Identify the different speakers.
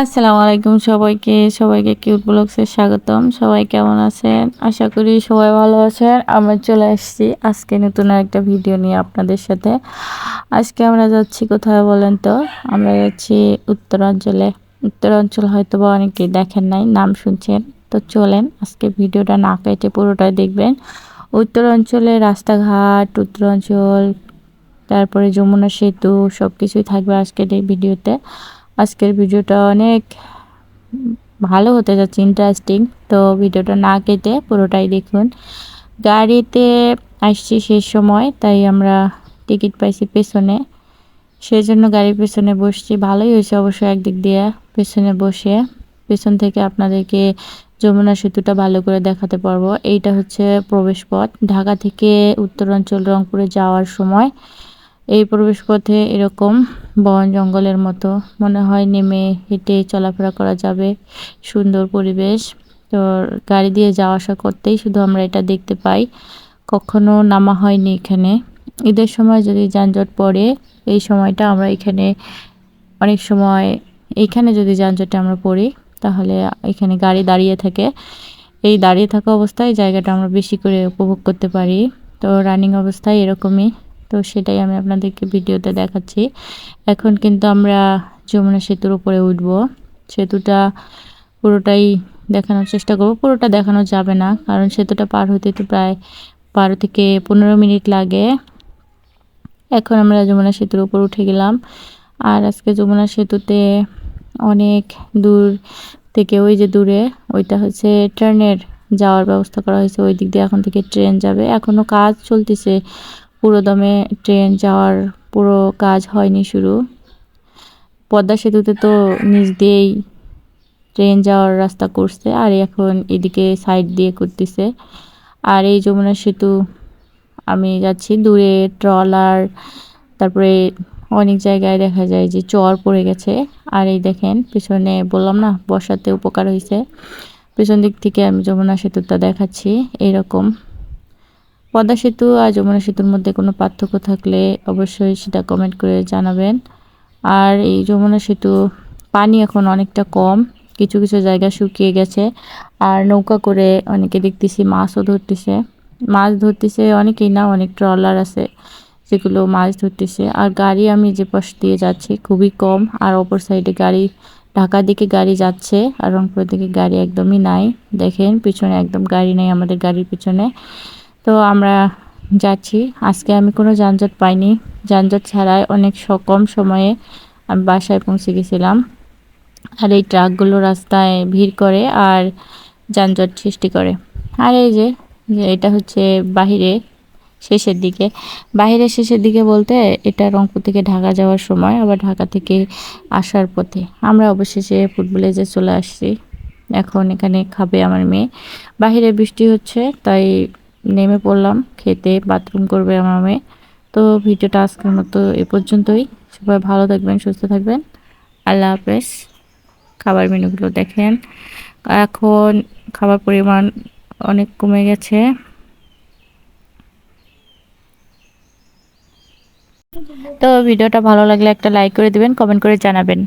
Speaker 1: আসসালামু আলাইকুম সবাইকে সবাইকে কিউট ব্লগসে স্বাগতম। সবাই কেমন আছেন? আশা করি সবাই ভালো আছেন। আমরা চলে আসছি আজকে নতুন একটা ভিডিও নিয়ে আপনাদের সাথে। আজকে আমরা যাচ্ছি কোথায় বলেন তো? আমরা যাচ্ছি উত্তরাঞ্চলে। উত্তরাঞ্চল হয়তো বা অনেকেই দেখেন নাই, নাম শুনছেন। তো চলেন আজকে ভিডিওটা না কেটে পুরোটাই দেখবেন। উত্তরাঞ্চলে রাস্তাঘাট, উত্তরাঞ্চল, তারপরে যমুনা সেতু সব কিছুই থাকবে আজকের এই ভিডিওতে। আজকের ভিডিওটা অনেক ভালো হতে যাচ্ছে ইন্টারেস্টিং তো ভিডিওটা না কেটে পুরোটাই দেখুন। গাড়িতে আসছি শেষ সময়, তাই আমরা টিকিট পাইছি পেছনে। সেই জন্য গাড়ির পেছনে বসছি। ভালোই হয়েছে অবশ্য একদিক দিয়ে পেছনে বসে। পেছন থেকে আপনাদেরকে যমুনা সেতুটা ভালো করে দেখাতে পারব। এইটা হচ্ছে প্রবেশ পথ ঢাকা থেকে উত্তরাঞ্চল রংপুরে যাওয়ার সময় এই প্রবেশ পথে এরকম বন জঙ্গলের মতো। মনে হয় নেমে হেঁটে চলাফেরা করা যাবে। সুন্দর পরিবেশ। তো গাড়ি দিয়ে যাওয়া আসা করতেই শুধু আমরা এটা দেখতে পাই। কখনো নামা হয়নি এখানে। ঈদের সময় যদি যানজট পড়ে, এই সময়টা আমরা এখানে অনেক সময় এইখানে যদি যানজটে আমরা পড়ি, তাহলে এখানে গাড়ি দাঁড়িয়ে থাকে। এই দাঁড়িয়ে থাকা অবস্থায় জায়গাটা আমরা বেশি করে উপভোগ করতে পারি। তো রানিং অবস্থায় এরকমই। তো সেটাই আমি আপনাদেরকে ভিডিওতে দেখাচ্ছি। এখন কিন্তু আমরা যমুনা সেতুর উপরে উঠব। সেতুটা পুরোটাই দেখানোর চেষ্টা করব। পুরোটা দেখানো যাবে না, কারণ সেতুটা পার হতে তো প্রায় বারো থেকে পনেরো মিনিট লাগে। এখন আমরা যমুনা সেতুর উপর উঠে গেলাম। আর আজকে যমুনা সেতুতে অনেক দূর থেকে, ওই যে দূরে, ওইটা হচ্ছে ট্রেনের যাওয়ার ব্যবস্থা করা হয়েছে। ওই দিক দিয়ে এখন থেকে ট্রেন যাবে। এখনও কাজ চলতেছে। পুরো দমে ট্রেন যাওয়ার পুরো কাজ হয়নি শুরু। পদ্মা সেতুতে তো নিচ দিয়েই ট্রেন যাওয়ার রাস্তা করছে, আর এখন এদিকে সাইড দিয়ে করতেছে। আর এই যমুনা সেতু, আমি যাচ্ছি দূরে ট্রলার, তারপরে অনেক জায়গায় দেখা যায় যে চর পড়ে গেছে। আর এই দেখেন, পিছনে বললাম না বসাতে উপকার হয়েছে। পিছন দিক থেকে আমি যমুনা সেতুটা দেখাচ্ছি এইরকম পদ্মা সেতু আর যমুনা সেতুর মধ্যে কোনো পার্থক্য থাকলে অবশ্যই সেটা কমেন্ট করে জানাবেন। আর এই যমুনা সেতু পানি এখন অনেকটা কম, কিছু কিছু জায়গা শুকিয়ে গেছে। আর নৌকা করে অনেকে দেখতেছি মাছও ধরতেছে। মাছ ধরতেছে অনেকেই না, অনেক ট্রলার আছে যেগুলো মাছ ধরতেছে। আর গাড়ি আমি যে পাশ দিয়ে যাচ্ছি খুবই কম, আর অপর সাইডে গাড়ি, ঢাকার দিকে গাড়ি যাচ্ছে, আর রংপুর দিকে গাড়ি একদমই নাই। দেখেন, পিছনে একদম গাড়ি নেই আমাদের গাড়ির পিছনে। তো আমরা যাচ্ছি। আজকে আমি কোনো যানজট পাইনি। যানজট ছাড়াই অনেক কম সময়ে আমি বাসায় পৌঁছে গেছিলাম। আর এই ট্রাকগুলো রাস্তায় ভিড় করে আর যানজট সৃষ্টি করে। আর এই যে এটা হচ্ছে বাহিরে শেষের দিকে। বাহিরের শেষের দিকে বলতে এটা রংপুর থেকে ঢাকা যাওয়ার সময়, আবার ঢাকা থেকে আসার পথে। আমরা অবশেষে ফুটবলে যে চলে আসছি, এখন এখানে খাবে আমার মেয়ে। বাহিরে বৃষ্টি হচ্ছে, তাই নেমে পড়লাম, খেতে বাথরুম করবে আমার মেয়ে। তো ভিডিওটা আজকের মতো এ পর্যন্তই। সবাই ভালো থাকবেন, সুস্থ থাকবেন। আল্লাহ হাফেজ। খাবার মেনুগুলো দেখেন। এখন খাবার পরিমাণ অনেক কমে গেছে। তো ভিডিওটা ভালো লাগলে একটা লাইক করে দিবেন কমেন্ট করে জানাবেন।